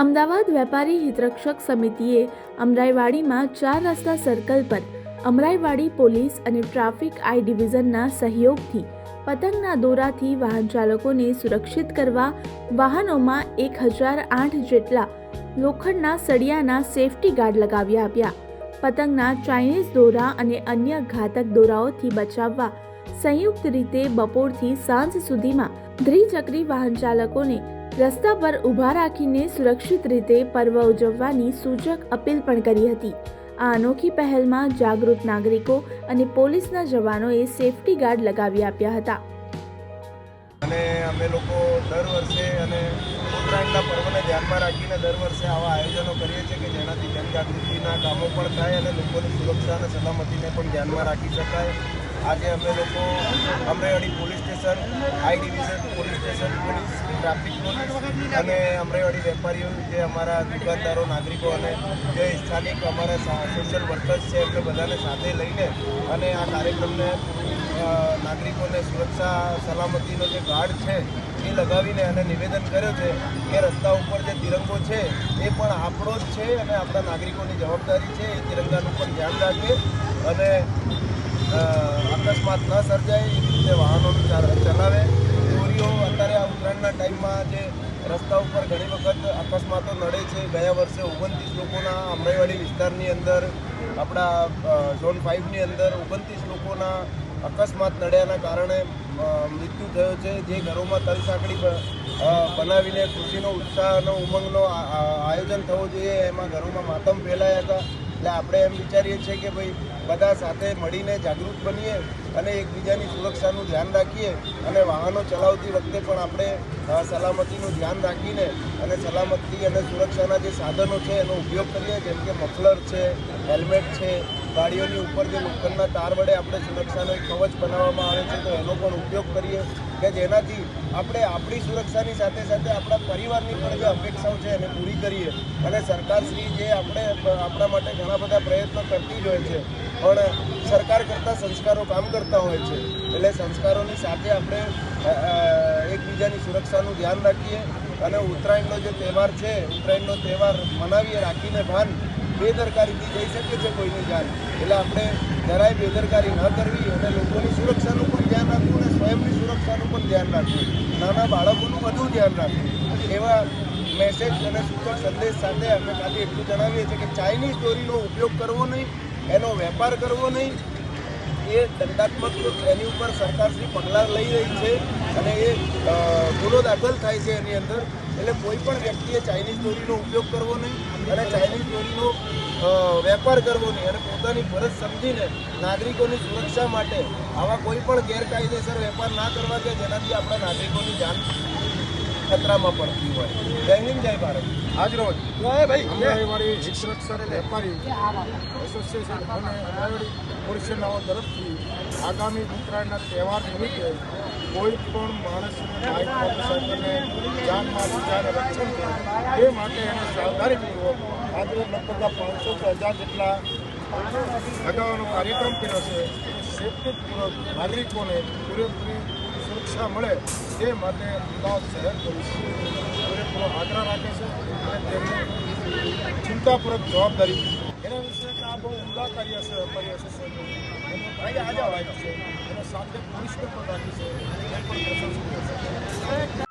અમદાવાદ વેપારી હિતરક્ષક સમિતિએ અમરાઈવાડીમાં ચાર રસ્તા સર્કલ પર અમરાઈવાડી પોલીસ અને ટ્રાફિક આઈ ડિવિઝનના સહયોગથી પતંગના દોરાથી વાહન ચાલકોને સુરક્ષિત કરવા વાહનોમાં એક હજાર આઠ જેટલા લોખંડના સળિયાના સેફટી ગાર્ડ લગાવી આપ્યા. પતંગના ચાઇનીઝ દોરા અને અન્ય ઘાતક દોરાઓથી બચાવવા સંયુક્ત રીતે બપોરથી સાંજ સુધીમાં દ્વિચક્રી વાહન ચાલકોને રસ્તા પર ઊભા રાખીને સુરક્ષિત રીતે પર્વ ઉજવવાની સૂચક અપીલ પણ કરી હતી. આ અનોખી પહેલમાં જાગૃત નાગરિકો અને પોલીસના જવાનોએ સેફટી ગાર્ડ લગાવી આપ્યા હતા. અને અમે લોકો દર વર્ષે અને ઉત્તરાયણના પર્વને ધ્યાનમાં રાખીને દર વર્ષે આવા આયોજનો કરીએ છીએ કે જેનાથી જનજાગૃતિના કામો પણ થાય અને લોકોની સુરક્ષા અને સલામતીને પણ ધ્યાનમાં રાખી શકાય. આજે અમે લોકો Amraiwadi police station I division police station police traffic police અને અમરેવાડી વેપારીઓ જે અમારા દુકાનદારો, નાગરિકો અને જે સ્થાનિક અમારા સોશિયલ વર્કર્સ છે, એમને બધાને સાથે લઈને અને આ કાર્યક્રમને નાગરિકોને સુરક્ષા, સલામતીનો જે ગાર્ડ છે, એ લગાવીને અને નિવેદન કર્યો છે કે રસ્તા ઉપર જે તિરંગો છે, એ પણ આપણો જ છે અને આપણા નાગરિકોની જવાબદારી છે, એ તિરંગાનું પણ ધ્યાન રાખે અને અકસ્માત ન સર્જાય એ રીતે વાહનોનું ચલાવે. ચોરીઓ અત્યારે આ ઉત્તરાયણના ટાઈમમાં જે રસ્તા ઉપર ઘણી વખત અકસ્માતો નડે છે. ગયા વર્ષે ઓગણત્રીસ લોકોના અમરાઈવાડી વિસ્તારની અંદર, આપણા ઝોન ફાઇવની અંદર ઓગણત્રીસ લોકોના અકસ્માત નડ્યાના કારણે મૃત્યુ થયો છે. જે ઘરોમાં તલ સાંકડી બનાવીને ખુશીનો ઉત્સાહનો ઉમંગનો આયોજન થવું જોઈએ. એમાં ઘરોમાં માતમ ફેલાયા હતા. એટલે આપણે એમ વિચારીએ છીએ કે ભાઈ બધા સાથે મળીને જાગૃત બનીએ અને એકબીજાની સુરક્ષાનું ધ્યાન રાખીએ અને વાહનો ચલાવતી વખતે પણ આપણે સલામતીનું ધ્યાન રાખીને અને સલામતી અને સુરક્ષાના જે સાધનો છે એનો ઉપયોગ કરીએ. જેમ કે મફલર છે, હેલ્મેટ છે, ગાડીઓની ઉપર જે લોખંડના તાર વડે આપણે સુરક્ષાનો એક કવચ બનાવવામાં આવે છે, તો એનો પણ ઉપયોગ કરીએ કે જેનાથી આપણે આપણી સુરક્ષાની સાથે સાથે આપણા પરિવારની પણ જે અપેક્ષાઓ છે એને પૂરી કરીએ અને સરકારશ્રી જે આપણે, આપણા માટે ઘણા બધા પ્રયત્નો કરતી જ હોય છે. પણ સરકાર કરતાં સંસ્કારો કામ કરતા હોય છે. એટલે સંસ્કારોની સાથે આપણે એકબીજાની સુરક્ષાનું ધ્યાન રાખીએ અને ઉત્તરાયણનો જે તહેવાર છે, ઉત્તરાયણનો તહેવાર મનાવીએ, રાખીને ભાન બેદરકારીથી જઈ શકે છે કોઈની જાન. એટલે આપણે જરાય બેદરકારી ન કરવી અને લોકોની સુરક્ષાનું પણ ધ્યાન રાખવું અને સ્વયંની સુરક્ષાનું પણ ધ્યાન રાખવું. નાના બાળકોનું વધુ ધ્યાન રાખવું. એવા મેસેજ અને સૂચક સંદેશ સાથે અમે ખાલી એટલું જણાવીએ છીએ કે ચાઇનીઝ દોરીનો ઉપયોગ કરવો નહીં, એનો વેપાર કરવો નહીં. એ દંડાત્મક એની ઉપર સરકારશ્રી પગલાં લઈ રહી છે અને એ ગુનો દાખલ થાય છે એની અંદર. એટલે કોઈ પણ વ્યક્તિએ ચાઇનીઝ દોરીનો ઉપયોગ કરવો નહીં અને ચાઇનીઝ દોરીનો વેપાર કરવો નહીં અને પોતાની ફરજ સમજીને નાગરિકોની સુરક્ષા માટે આવા કોઈ પણ ગેરકાયદેસર વેપાર ના કરવા કે જેનાથી આપણા નાગરિકોની જાન ખતરામાં પડતી હોય. જય હિન્દ જય ભારત આજરોજ અમરાઈવાડી હિતરક્ષક વેપારી એસોસિએશન અને અમરાઈવાડી પોલીસનાઓ તરફથી આગામી ઉત્તરાયણના તહેવાર નિમિત્તે કોઈ પણ માણસને બાઇક મોટરસાઇકલને જાનમાં બીજાને રક્ષણ થાય એ માટે એને સાવધાનીપૂર્વક આજે લગભગ પાંચસો કે હજાર જેટલા લગાવવાનો કાર્યક્રમ કર્યો છે. સેફટીપૂર્વક નાગરિકોને પૂરેપૂરી સુરક્ષા મળે તે માટે અમદાવાદ શહેર પોલીસ પૂરેપૂરો આગ્રહ રાખે છે અને તેમની ચિંતાપૂર્વક જવાબદારી એના વિશે આ બહુ ઉમદા કાર્ય છે વેપારી એનો એનું આજે આજે છે. એને સાથે પોલીસને પણ રાખી છે એ પણ છે.